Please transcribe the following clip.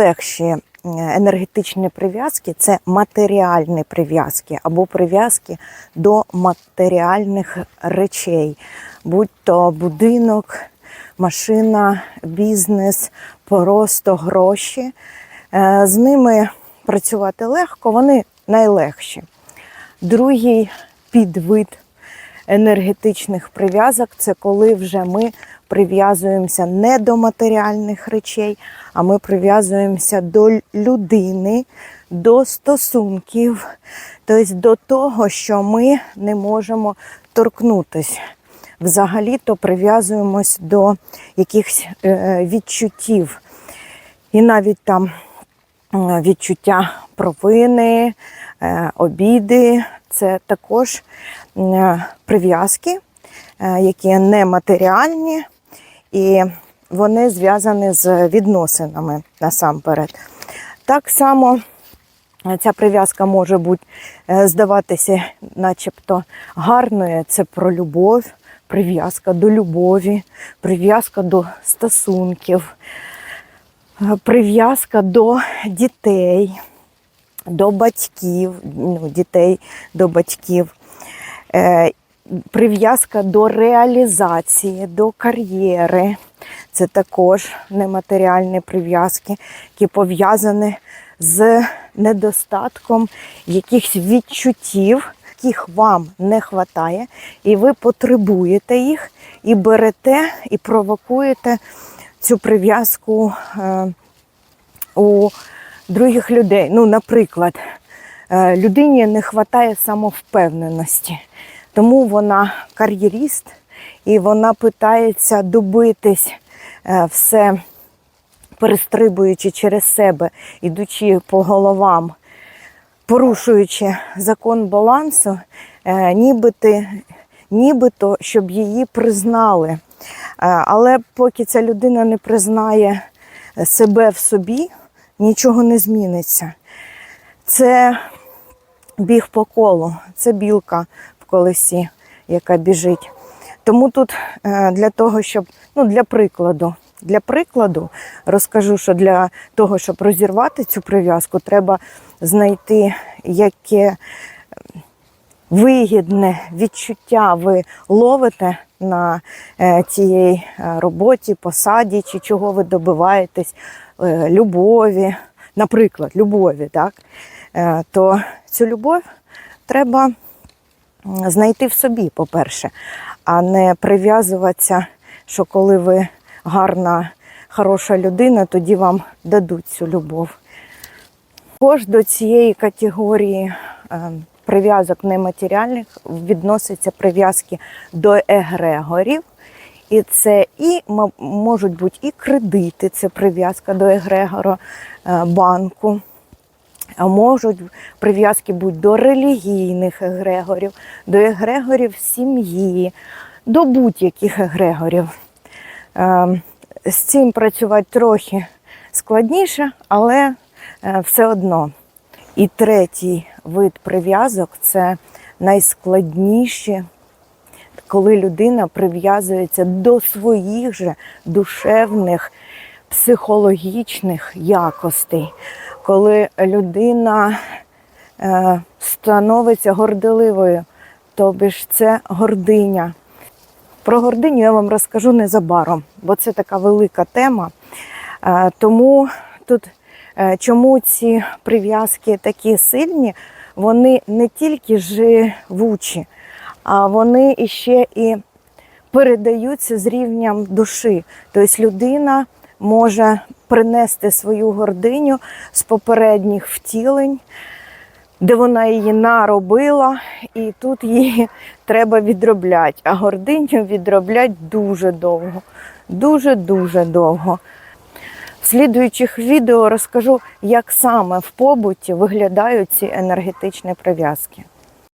Легші е, енергетичні прив'язки це матеріальні прив'язки або прив'язки до матеріальних речей, будь то будинок, машина, бізнес, просто гроші. Е, З ними працювати легко, вони найлегші. Другий підвид енергетичних прив'язок це коли вже ми прив'язуємося не до матеріальних речей, а ми прив'язуємося до людини, до стосунків, тобто до того, що ми не можемо торкнутися. Взагалі-то прив'язуємось до якихось е, відчуттів. І навіть там е, відчуття провини, е, обіди це також е, прив'язки, е, які нематеріальні, і вони зв'язані з відносинами насамперед. Так само е, ця прив'язка може бути е, здаватися, начебто гарною. Це про любов, прив'язка до любові, прив'язка до стосунків, е, прив'язка до дітей, до батьків, ну, дітей до батьків. Прив'язка до реалізації, до кар'єри. Це також нематеріальні прив'язки, які пов'язані з недостатком якихось відчуттів, яких вам не вистачає, і ви потребуєте їх, і берете, і провокуєте цю прив'язку е, у других людей. Ну, наприклад, е, людині не вистачає самовпевненості, тому вона кар'єріст і вона питається добитись все, перестрибуючи через себе, ідучи по головам, порушуючи закон балансу, е, нібито, нібито щоб її признали. Е, Але поки ця людина не признає себе в собі, нічого не зміниться. Це біг по колу, це білка в колесі, яка біжить. Тому тут е, для того, щоб, ну, для прикладу, для прикладу розкажу, що для того, щоб розірвати цю прив'язку, треба знайти, яке вигідне відчуття ви ловите на е, цій е, роботі, посаді, чи чого ви добиваєтесь, любові, наприклад, любові, так? То цю любов треба знайти в собі, по-перше, а не прив'язуватися, що коли ви гарна, хороша людина, тоді вам дадуть цю любов. Також до цієї категорії е, прив'язок нематеріальних відносяться прив'язки до егрегорів. І це і можуть бути і кредити, це прив'язка до егрегора е, банку. Можуть прив'язки бути до релігійних егрегорів, до егрегорів сім'ї, до будь-яких егрегорів. Е, З цим працювати трохи складніше, але е, все одно. І третій вид прив'язок це найскладніші, коли людина прив'язується до своїх же душевних, психологічних якостей, коли людина е, становиться горделивою, тобі ж це гординя. Про гординю я вам розкажу незабаром, бо це така велика тема. Е, Тому тут е, чому ці прив'язки такі сильні, вони не тільки живучі, а вони іще і передаються з рівнем душі. Тобто людина може принести свою гординю з попередніх втілень, де вона її наробила, і тут її треба відробляти. А гординю відроблять дуже довго. Дуже-дуже довго. В слідуючих відео розкажу, як саме в побуті виглядають ці енергетичні прив'язки.